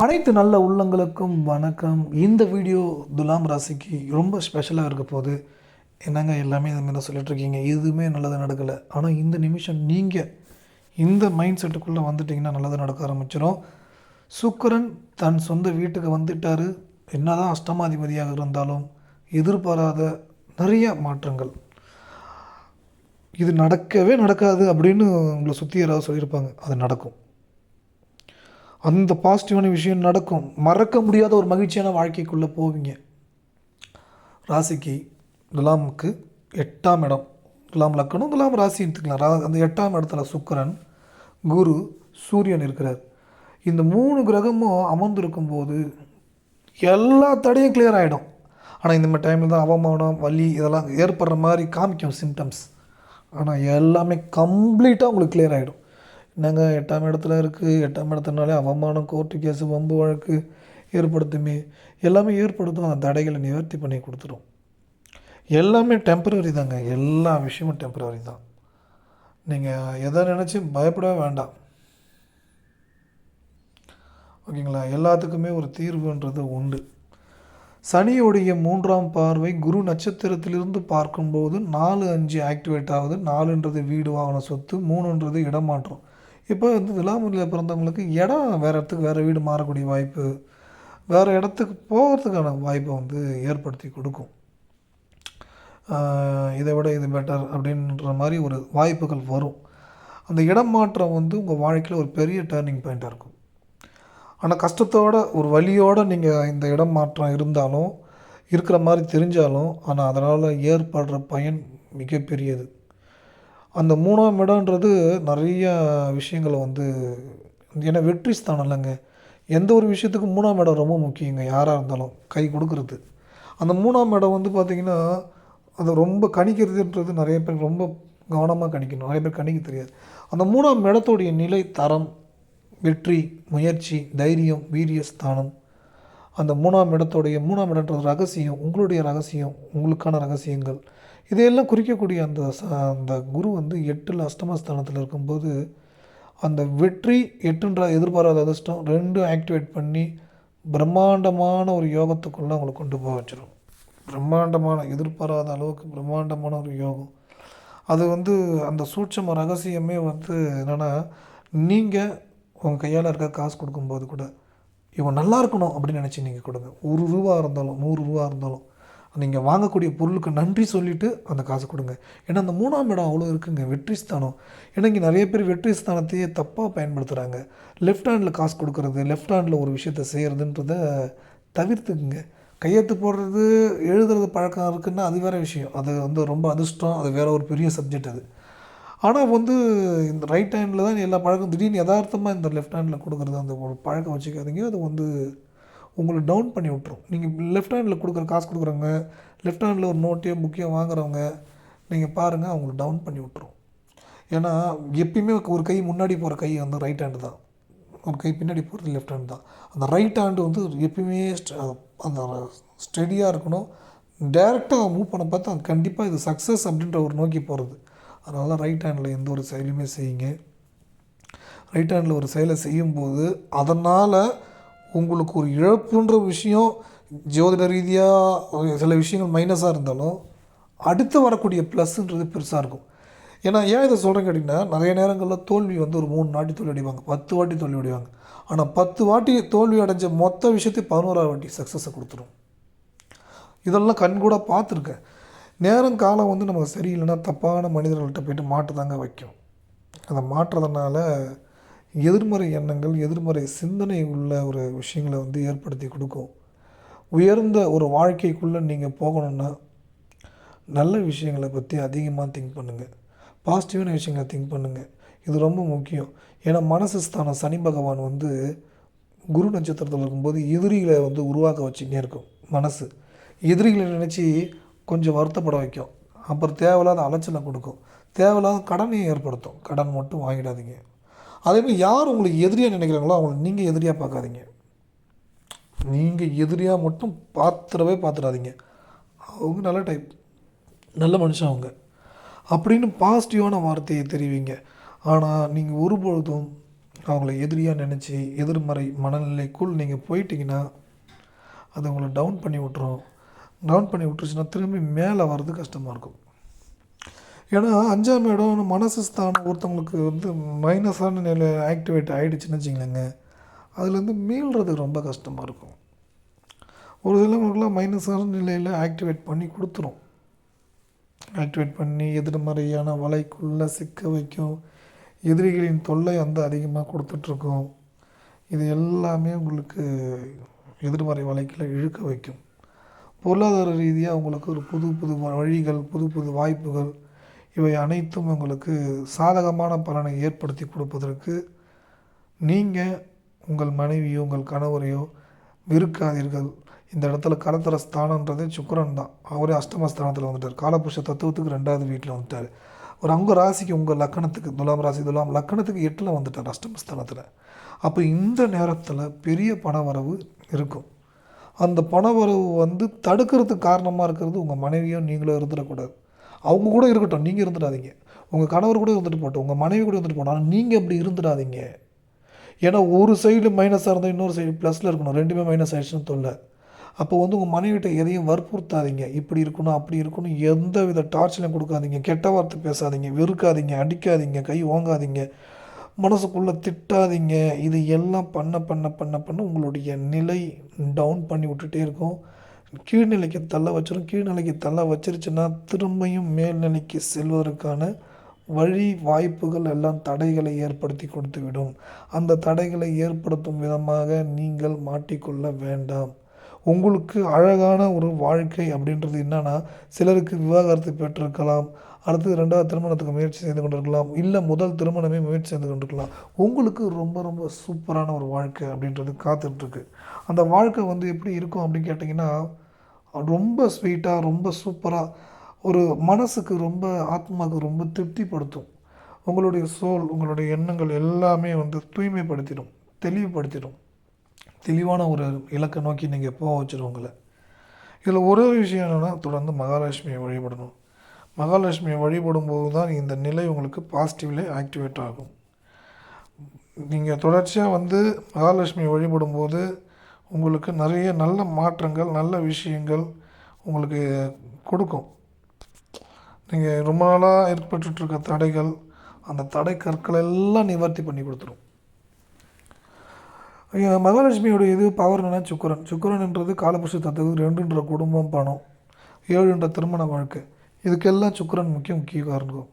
அனைத்து நல்ல உள்ளங்களுக்கும் வணக்கம். இந்த வீடியோ துலாம் ராசிக்கு ரொம்ப ஸ்பெஷலாக இருக்க போகுது. என்னங்க எல்லாமே இந்த மாதிரி தான் சொல்லிட்டு இருக்கீங்க? எதுவுமே நல்லது நடக்கலை. ஆனால் இந்த நிமிஷம் நீங்கள் இந்த மைண்ட் செட்டுக்குள்ளே வந்துட்டிங்கன்னா நல்லது நடக்க ஆரம்பிச்சிடும் சுக்கரன் தன் சொந்த வீட்டுக்கு வந்துட்டார். என்னதான் அஷ்டமாதிபதியாக இருந்தாலும் எதிர்பாராத நிறைய மாற்றங்கள். இது நடக்கவே நடக்காது அப்படின்னு உங்களை சுற்றி யாராவது சொல்லியிருப்பாங்க. அது நடக்கும். அந்த பாசிட்டிவான விஷயம் நடக்கும். மறக்க முடியாத ஒரு மகிழ்ச்சியான வாழ்க்கைக்குள்ளே போவீங்க. ராசிக்கு துலாமுக்கு எட்டாம் இடம். துலாம் லக்கணம் துலாம் ராசி எடுத்துக்கலாம். ரா அந்த எட்டாம் இடத்துல சுக்கரன் குரு சூரியன் இருக்கிறார். இந்த மூணு கிரகமும் அமர்ந்திருக்கும் போது எல்லா தடையும் கிளியர் ஆகிடும் ஆனால் இந்த மாதிரி டைமில் தான் அவமானம் வலி இதெல்லாம் ஏற்படுற மாதிரி காமிக்கும் சிம்டம்ஸ் ஆனால் எல்லாமே கம்ப்ளீட்டாக உங்களுக்கு கிளியர் ஆகிடும் என்னங்க எட்டாம் இடத்துல இருக்குது எட்டாம் இடத்துனாலே அவமானம் கோர்ட்டு கேஸு வம்பு வழக்கு ஏற்படுத்துமே. எல்லாமே ஏற்படுத்தும். அந்த தடைகளை நிவர்த்தி பண்ணி கொடுத்துரும். எல்லாமே டெம்பரவரி தாங்க. எல்லா விஷயமும் டெம்பரவரி தான். நீங்கள் எதை நினச்சி பயப்படவே வேண்டாம். ஓகேங்களா? எல்லாத்துக்குமே ஒரு தீர்வுன்றது உண்டு. சனியுடைய மூன்றாம் பார்வை குரு நட்சத்திரத்திலிருந்து பார்க்கும்போது நாலு அஞ்சு ஆக்டிவேட் ஆகுது. நாலுன்றது வீடு வாகன சொத்து மூணுன்றது இடமாற்றம். இப்போ வந்து விலாமுறையில் பிறந்தவங்களுக்கு இடம் வேறு இடத்துக்கு வேறு வீடு மாறக்கூடிய வாய்ப்பு வேறு இடத்துக்கு போகிறதுக்கான வாய்ப்பை வந்து ஏற்படுத்தி கொடுக்கும். இதை விட இது பெட்டர் அப்படின்ற மாதிரி ஒரு வாய்ப்புகள் வரும். அந்த இடம் மாற்றம் வந்து உங்கள் வாழ்க்கையில் ஒரு பெரிய டேர்னிங் பாயிண்ட்டாக இருக்கும். ஆனால் கஷ்டத்தோட ஒரு வழியோடு நீங்கள் இந்த இடம் மாற்றம் இருந்தாலும் இருக்கிற மாதிரி தெரிஞ்சாலும் ஆனால் அதனால் ஏற்படுற பயன் மிகப்பெரியது. அந்த மூணாம் இடம்ன்றது நிறைய விஷயங்களை வந்து ஏன்னா வெற்றி ஸ்தானம் இல்லைங்க. எந்த ஒரு விஷயத்துக்கும் மூணாம் இடம் ரொம்ப முக்கியங்க யாராக இருந்தாலும் கை கொடுக்கறது. அந்த மூணாம் இடம் வந்து பார்த்திங்கன்னா அது ரொம்ப கணிக்கிறதுன்றது நிறைய பேர் ரொம்ப கவனமாக கணிக்கணும். நிறைய பேர் கணிக்க தெரியாது. அந்த மூணாம் இடத்துடைய நிலை தரம் வெற்றி முயற்சி தைரியம் வீரிய ஸ்தானம். அந்த மூணாம் இடத்துடைய மூணாம் இடன்றது ரகசியம் உங்களுடைய ரகசியம் உங்களுக்கான ரகசியங்கள். இதையெல்லாம் குறிக்கக்கூடிய அந்த அந்த குரு வந்து எட்டில் அஷ்டமஸ்தானத்தில் இருக்கும்போது அந்த வெற்றி எட்டுன்ற எதிர்பாராத அதிர்ஷ்டம் ரெண்டும் ஆக்டிவேட் பண்ணி பிரம்மாண்டமான ஒரு யோகத்துக்குள்ளே அவங்களை கொண்டு போக வச்சிடும் பிரம்மாண்டமான எதிர்பாராத அளவுக்கு பிரம்மாண்டமான ஒரு யோகம். அது வந்து அந்த சூட்சம ரகசியமே வந்து என்னென்னா நீங்கள் உங்கள் கையால் இருக்க காசு கொடுக்கும்போது கூட இவன் நல்லா இருக்கணும் அப்படின்னு நினச்சி நீங்கள் கொடுங்க. ஒரு ரூபா இருந்தாலும் நூறு ரூபா இருந்தாலும் நீங்கள் வாங்கக்கூடிய பொருளுக்கு நன்றி சொல்லிவிட்டு அந்த காசு கொடுங்க. ஏன்னா அந்த மூணாம் இடம் அவ்வளோ இருக்குங்க. வெற்றி ஸ்தானம். ஏன்னா இங்கே நிறைய பேர் வெற்றி ஸ்தானத்தையே தப்பாக பயன்படுத்துகிறாங்க லெஃப்ட் ஹேண்டில் காசு கொடுக்கறது லெஃப்ட் ஹேண்டில் ஒரு விஷயத்தை செய்கிறதுன்றத தவிர்த்துக்குங்க. கையெழுத்து போடுறது எழுதுறது பழக்கம் இருக்குன்னா அது வேறு விஷயம். அது வந்து ரொம்ப அதிர்ஷ்டம். அது வேற ஒரு பெரிய சப்ஜெக்ட் அது. ஆனால் வந்து இந்த ரைட் ஹேண்டில் தான் எல்லா பழக்கம் திடீர்னு யதார்த்தமாக இந்த லெஃப்ட் ஹேண்டில் கொடுக்குறது அந்த ஒரு பழக்கம் வச்சுக்காதீங்க. அது வந்து உங்களை டவுன் பண்ணி விட்ரும் நீங்கள் லெஃப்ட் ஹேண்டில் கொடுக்குற காசு கொடுக்குறவங்க லெஃப்ட் ஹேண்டில் ஒரு நோட்டையோ புக்கையோ வாங்குறவங்க நீங்கள் பாருங்கள் அவங்களை டவுன் பண்ணி விட்ரும் ஏன்னா எப்பயுமே ஒரு கை முன்னாடி போகிற கை வந்து ரைட் ஹேண்டு தான். ஒரு கை பின்னாடி போகிறது லெஃப்ட் ஹேண்ட் தான். அந்த ரைட் ஹேண்டு வந்து எப்பயுமே ஸ்ட- அந்த ஸ்டெடியாக இருக்கணும். டேரெக்டாக மூவ் பண்ண பார்த்தா கண்டிப்பாக இது சக்ஸஸ் அப்படின்ற ஒரு நோக்கி போகிறது அதனால ரைட் ஹேண்டில் எந்த ஒரு செயலுமே செய்யுங்க. ரைட் ஹேண்டில் ஒரு செயலை செய்யும்போது அதனால் உங்களுக்கு ஒரு இழப்புன்ற விஷயம் ஜோதிட ரீதியாக சில விஷயங்கள் மைனஸாக இருந்தாலும் அடுத்து வரக்கூடிய ப்ளஸ்ன்றது பெருசாக இருக்கும். ஏன்னா ஏன் இதை சொல்கிறேன் கேட்டிங்கன்னா நிறைய நேரங்களில் தோல்வி வந்து ஒரு மூணு வாட்டி தோல்வி அடைவாங்க பத்து வாட்டி தோல்வி அடிவாங்க ஆனால் பத்து வாட்டி தோல்வி அடைஞ்ச மொத்த விஷயத்தை பதினோராவது வாட்டி சக்ஸஸை கொடுத்துரும். இதெல்லாம் கண்கூட பார்த்துருக்கேன். நேரம் காலம் வந்து நமக்கு சரியில்லைன்னா தப்பான மனிதர்கள்ட்ட போய்ட்டு மாட்டு தாங்க வைக்கும். அதை மாட்டுறதுனால எதிர்மறை எண்ணங்கள் எதிர்மறை சிந்தனை உள்ள ஒரு விஷயங்களை வந்து ஏற்படுத்தி கொடுக்கும். உயர்ந்த ஒரு வாழ்க்கைக்குள்ளே நீங்கள் போகணுன்னா நல்ல விஷயங்களை பற்றி அதிகமாக திங்க் பண்ணுங்கள் பாசிட்டிவான விஷயங்களை திங்க் பண்ணுங்கள் இது ரொம்ப முக்கியம். ஏன்னா மனசு ஸ்தானம் சனி பகவான் வந்து குரு நட்சத்திரத்தில் இருக்கும்போது எதிரிகளை வந்து உருவாக்க வச்சுக்கிட்டே இருக்கும். மனசு. எதிரிகளை நினச்சி கொஞ்சம் வருத்தப்பட வைக்கும். அப்புறம் தேவையில்லாத அலைச்சலை கொடுக்கும். தேவையில்லாத கடனையும் ஏற்படுத்தும். கடன் மட்டும் வாங்கிடாதீங்க. அதேமாதிரி யார் உங்களுக்கு எதிரியாக நினைக்கிறாங்களோ அவங்களை நீங்கள் எதிரியாக பார்க்காதீங்க. நீங்கள் எதிரியாக மட்டும் பார்த்துடவே பார்த்துடாதீங்க. அவங்க நல்ல டைப் நல்ல மனுஷன் அவங்க. அப்படின்னு பாசிட்டிவான வார்த்தையை தெரிவிங்க. ஆனால் நீங்கள் ஒருபொழுதும் அவங்கள எதிரியாக நினச்சி எதிர்மறை மனநிலைக்குள் நீங்கள் போயிட்டீங்கன்னா அது உங்களை டவுன் பண்ணி விட்டுரும். டவுன் பண்ணி விட்டுருச்சுன்னா திரும்பி மேலே வர்றது கஷ்டமாக இருக்கும். ஏன்னா அஞ்சாம் இடம் மனசு ஸ்தானம் ஒருத்தவங்களுக்கு வந்து மைனஸான நிலை ஆக்டிவேட் ஆகிடுச்சுன்னு வச்சிங்களேங்க அதுலேருந்து மீள்றது ரொம்ப கஷ்டமாக இருக்கும். ஒரு சிலவங்களுக்குலாம் மைனஸான நிலையில் ஆக்டிவேட் பண்ணி கொடுத்துரும். ஆக்டிவேட் பண்ணி எதிர்மறையான வலைக்குள்ளே சிக்க வைக்கும். எதிரிகளின் தொல்லை வந்து அதிகமாக கொடுத்துட்ருக்கோம். இது எல்லாமே உங்களுக்கு எதிர்மறை வலைக்குள்ள இழுக்க வைக்கும். பொருளாதார ரீதியாக உங்களுக்கு ஒரு புது புது வழிகள் புது புது வாய்ப்புகள் இவை அனைத்தும் உங்களுக்கு சாதகமான பலனை ஏற்படுத்தி கொடுப்பதற்கு நீங்கள் உங்கள் மனைவியோ உங்கள் கணவரையோ வெறுக்காதீர்கள். இந்த இடத்துல கலத்தர ஸ்தானன்றதே சுக்கரன் தான். அவரே அஷ்டமஸ்தானத்தில் வந்துட்டார். காலபுருஷ தத்துவத்துக்கு ரெண்டாவது வீட்டில் வந்துட்டார். ஒரு அங்க ராசிக்கு உங்கள் லக்கணத்துக்கு துலாம் ராசி துலாம் லக்கணத்துக்கு எட்டில் வந்துட்டார் அஷ்டமஸ்தானத்தில் அப்போ இந்த நேரத்தில் பெரிய பணவரவு இருக்கும். அந்த பணவரவு வந்து தடுக்கிறதுக்கு காரணமாக இருக்கிறது உங்கள் மனைவியோ நீங்களோ இருந்துடக்கூடாது. அவங்க கூட இருக்கட்டும் நீங்கள் இருந்துடாதீங்க. உங்கள் கணவர் கூட இருந்துட்டு போட்டோம் உங்கள் மனைவி கூட இருந்துட்டு போட்டோம் ஆனால் நீங்கள் அப்படி இருந்துடாதீங்க. ஏன்னா ஒரு சைடு மைனஸாக இருந்தால் இன்னொரு சைடு ப்ளஸில் இருக்கணும். ரெண்டுமே மைனஸ் ஆகிடுச்சுன்னு தொல்லை. அப்போ வந்து உங்கள் மனைவிட்ட எதையும் வற்புறுத்தாதீங்க. இப்படி இருக்கணும் அப்படி இருக்கணும் எந்த வித டார்ச்சரையும் கொடுக்காதீங்க. கெட்ட வார்த்தை பேசாதீங்க வெறுக்காதீங்க அடிக்காதீங்க கை ஓங்காதீங்க மனசுக்குள்ளே திட்டாதீங்க. இது எல்லாம் பண்ண பண்ண பண்ண பண்ண உங்களுடைய நிலை டவுன் பண்ணி விட்டுட்டே இருக்கும். கீழ்நிலைக்கு தள்ள வச்சிடும் கீழ்நிலைக்கு தள்ள வச்சிருச்சுன்னா திரும்பியும் மேல்நிலைக்கு செல்வதற்கான வழி வாய்ப்புகள் எல்லாம் தடைகளை ஏற்படுத்தி கொடுத்துவிடும் அந்த தடைகளை ஏற்படுத்தும் விதமாக நீங்கள் மாட்டிக்கொள்ள வேண்டாம். உங்களுக்கு அழகான ஒரு வாழ்க்கை அப்படின்றது என்னன்னா சிலருக்கு விவாகரத்து பெற்றிருக்கலாம். அடுத்து ரெண்டாவது திருமணத்துக்கு முயற்சி செய்து கொண்டிருக்கலாம். இல்லை முதல் திருமணமே முயற்சி செய்து கொண்டிருக்கலாம். உங்களுக்கு ரொம்ப ரொம்ப சூப்பரான ஒரு வாழ்க்கை அப்படின்றது காத்துட்ருக்கு அந்த வாழ்க்கை வந்து எப்படி இருக்கும் அப்படின்னு கேட்டிங்கன்னா ரொம்ப ஸ்வீட்டாக ரொம்ப சூப்பராக ஒரு மனசுக்கு ரொம்ப ஆத்மாவுக்கு ரொம்ப திருப்திப்படுத்தும். உங்களுடைய சோல் உங்களுடைய எண்ணங்கள் எல்லாமே வந்து தூய்மைப்படுத்திடும் தெளிவுபடுத்திடும். தெளிவான ஒரு இலக்கை நோக்கி நீங்கள் போக வச்சிடும் உங்களை. இதில் ஒரே விஷயம் என்னென்னா தொடர்ந்து மகாலட்சுமியை வழிபடணும். மகாலட்சுமியை வழிபடும் போது தான் இந்த நிலை உங்களுக்கு பாசிட்டிவ்லே ஆக்டிவேட் ஆகும். நீங்கள் தொடர்ச்சியாக வந்து மகாலட்சுமியை வழிபடும்போது உங்களுக்கு நிறைய நல்ல மாற்றங்கள் நல்ல விஷயங்கள் உங்களுக்கு கொடுக்கும். நீங்கள் ரொம்ப நாளாக ஏற்பட்டுருக்க தடைகள் அந்த தடை கற்கள் எல்லாம் நிவர்த்தி பண்ணி கொடுத்துரும். மகாலட்சுமியோட இது பவர் என்னன்னா சுக்கரன். சுக்கரன்ன்றது காலபுருஷ தத்துவம் ரெண்டுன்ற குடும்பம் பணம் ஏழுன்ற திருமண வாழ்க்கை. இதுக்கெல்லாம் சுக்கிரன் முக்கிய முக்கிய காரணம்.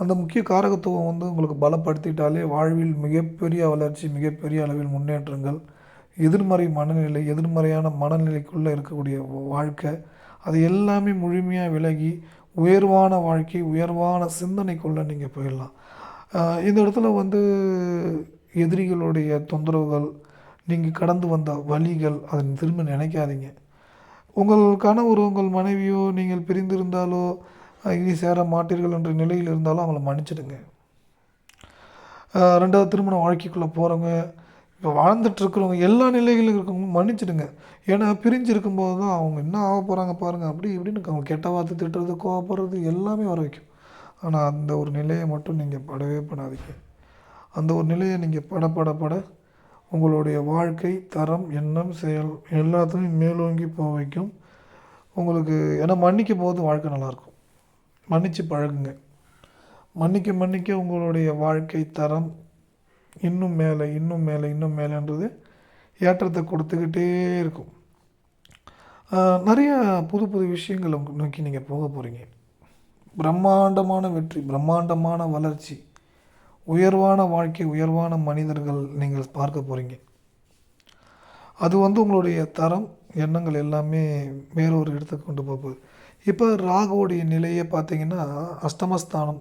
அந்த முக்கிய காரகத்துவம் வந்து உங்களுக்கு பலப்படுத்திட்டாலே வாழ்வில் மிகப்பெரிய வளர்ச்சி மிகப்பெரிய அளவில் முன்னேற்றங்கள் எதிர்மறை மனநிலை எதிர்மறையான மனநிலைக்குள்ளே இருக்கக்கூடிய வாழ்க்கை அது எல்லாமே முழுமையாக விலகி உயர்வான வாழ்க்கை உயர்வான சிந்தனைக்குள்ளே நீங்கள் போயிடலாம். இந்த இடத்துல வந்து எதிரிகளுடைய தொந்தரவுகள் நீங்கள் கடந்து வந்த வழிகள் அதை திரும்ப நினைக்காதீங்க. உங்கள் கணவர் உங்கள் மனைவியோ நீங்கள் பிரிந்திருந்தாலோ இனி சேர மாட்டீர்கள் என்ற நிலையில் இருந்தாலும் அவங்கள மன்னிச்சிடுங்க. ரெண்டாவது திருமண வாழ்க்கைக்குள்ளே போகிறவங்க இப்போ வாழ்ந்துட்டுருக்குறவங்க எல்லா நிலைகளிலும் இருக்கவங்க மன்னிச்சிடுங்க. ஏன்னா பிரிஞ்சு இருக்கும்போது தான் அவங்க என்ன ஆக போகிறாங்க பாருங்கள் அப்படி இப்படின்னு அவங்க கெட்ட வார்த்தை திட்டுறது கோவப்படுறது எல்லாமே வர வைக்கும். ஆனால் அந்த ஒரு நிலையை மட்டும் நீங்கள் படவே படாதீங்க. அந்த ஒரு நிலையை நீங்கள் பட பட பட உங்களுடைய வாழ்க்கை தரம் எண்ணம் செயல் எல்லாத்தையும் மேலோங்கி போக வைக்கும். உங்களுக்கு ஏன்னா மன்னிக்கும் போது வாழ்க்கை நல்லாயிருக்கும். மன்னிச்சு பழகுங்க. மன்னிக்க மன்னிக்க உங்களுடைய வாழ்க்கை தரம் இன்னும் மேலே இன்னும் மேலே இன்னும் மேலேன்றது ஏற்றத்தை கொடுத்துக்கிட்டே இருக்கும். நிறைய புது புது விஷயங்கள் நோக்கி நீங்கள் போக போகிறீங்க பிரம்மாண்டமான வெற்றி பிரம்மாண்டமான வளர்ச்சி உயர்வான வாழ்க்கை உயர்வான மனிதர்கள் நீங்கள் பார்க்க போகிறீங்க அது வந்து உங்களுடைய தரம் எண்ணங்கள் எல்லாமே வேறொரு இடத்துக்கு கொண்டு போகுது. இப்போ ராகுவோடைய நிலையை பார்த்தீங்கன்னா அஷ்டமஸ்தானம்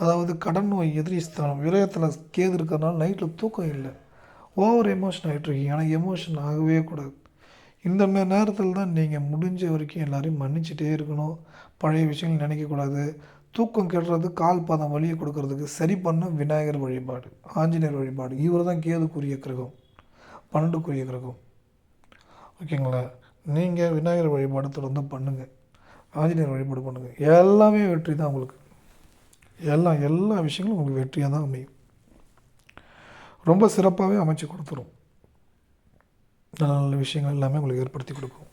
அதாவது கடன் நோய் எதிரி ஸ்தானம் விரயத்தில் கேது இருக்கிறதுனால நைட்டில் தூக்கம் இல்லை. ஓவர் எமோஷன் ஆகிட்டுருக்கீங்க ஆனால் எமோஷன் ஆகவே கூடாது. இந்த மாதிரி நேரத்தில் தான் நீங்கள் முடிஞ்ச வரைக்கும் எல்லோரையும் மன்னிச்சிட்டே இருக்கணும். பழைய விஷயங்கள் நினைக்கக்கூடாது தூக்கம் கெடுறது கால் பாதம் வழியை கொடுக்கறதுக்கு சரி பண்ண விநாயகர் வழிபாடு ஆஞ்சநேயர் வழிபாடு. இவர் தான் கேதுக்குரிய கிரகம் பன்னெண்டுக்குரிய கிரகம். ஓகேங்களா? நீங்கள் விநாயகர் வழிபாடு தொடர்ந்து பண்ணுங்கள் ஆஞ்சநேயர் வழிபாடு பண்ணுங்கள் எல்லாமே வெற்றி தான் உங்களுக்கு. எல்லாம் எல்லா விஷயங்களும் உங்களுக்கு வெற்றியாக தான் அமையும். ரொம்ப சிறப்பாகவே அமைச்சு கொடுத்துரும். நல்ல நல்ல விஷயங்கள் எல்லாமே உங்களுக்கு ஏற்படுத்தி கொடுக்கும்.